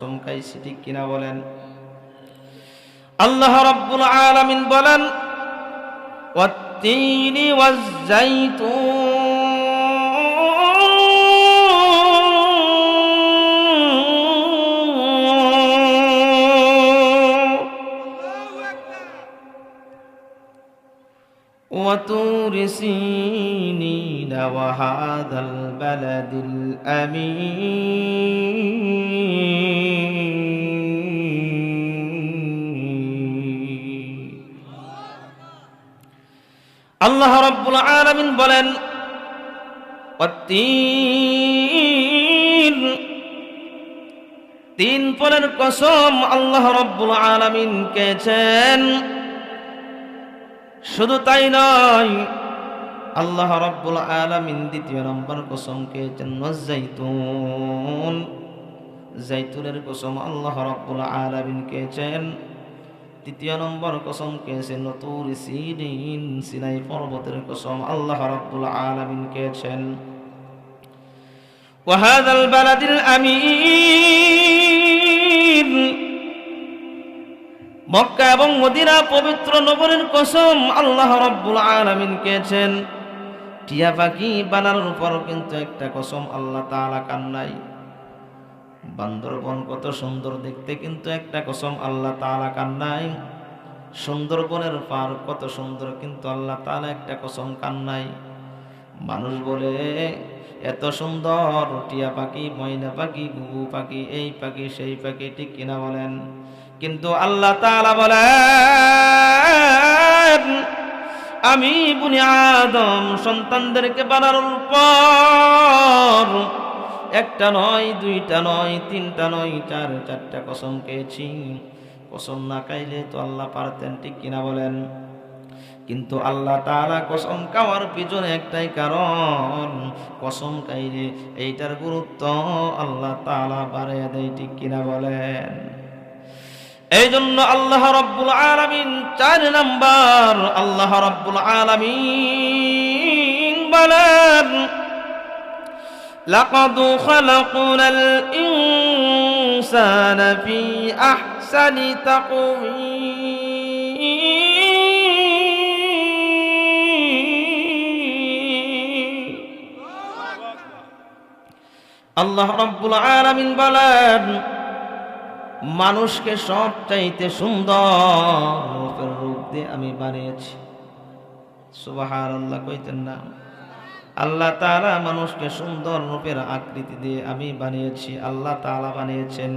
চমকাইছি ঠিক কিনা বলেন আল্লাহ রাব্বুল আলামিন বলেন والتين والزيتون وطور سينين وهذا البلد الأمين আল্লাহ রব্বুল আলামিন বলেন তিন তিন ফলের কসম আল্লাহ রব্বুল আলামিন কেছেন। শুধু তাই নয়, আল্লাহ রব্বুল আলামিন দ্বিতীয় নম্বর কসম কেছেন জাইতুন জাইতুনের কসম আল্লাহ রব্বুল আলামিন খেয়েছেন তৃতীয় নম্বর কসম খেয়েছেন নতুর সিরিন সিনাই পর্বতের কসম আল্লাহ রব্বুল আলামিন খেয়েছেন وهذا البلد الأمين মক্কা এবং মদিনা পবিত্র নগরের কসম আল্লাহ রব্বুল আলামিন কেছেন টিয়া পাখি বানানোর উপর কিন্তু একটা কসম আল্লাহ তাআলা কান্নাই বান্দরবন কত সুন্দর দেখতে, কিন্তু একটা কসম, আল্লাহ তাআলা কান্নাই সুন্দরবনের পার কত সুন্দর, কিন্তু আল্লাহ তালা একটা কসম কান্নাই মানুষ বলে, এত সুন্দর, টিয়া পাখি, ময়না পাখি গুগু পাখি, এই পাখি, সেই পাখি, ঠিক কিনা বলেন? কিন্তু আল্লাহ তাআলা বলেন, আমি বুনি আদম সন্তানদেরকে বানানোর পর একটা নয়, দুইটা নয়, তিনটা নয়, চার, চারটা কসম খেয়েছি। কসম না খাইলে তো আল্লাহ পারতেন, ঠিক কিনা বলেন? কিন্তু আল্লাহ তাআলা কসম খাওয়ার পিছনে একটাই কারণ, কসম খাইলে এইটার গুরুত্ব আল্লাহ তাআলা বাড়াইয়া দেয়, ঠিক কিনা বলেন? এই জন্য আল্লাহ রব্বুল আলামিন চার নাম্বার আল্লাহ রব্বুল আলামিন বলেন لقد خلقنا الإنسان في أحسن تقويم আল্লাহ রব্বুল আলামিন বলেন মানুষকে সব চাইতে সুন্দর রূপের রূপ দিয়ে আমি বানিয়েছি সুবাহার আল্লাহ কইতেন না আল্লাহ তালা মানুষকে সুন্দর রূপের আকৃতি দিয়ে আমি বানিয়েছি আল্লাহ তালা বানিয়েছেন।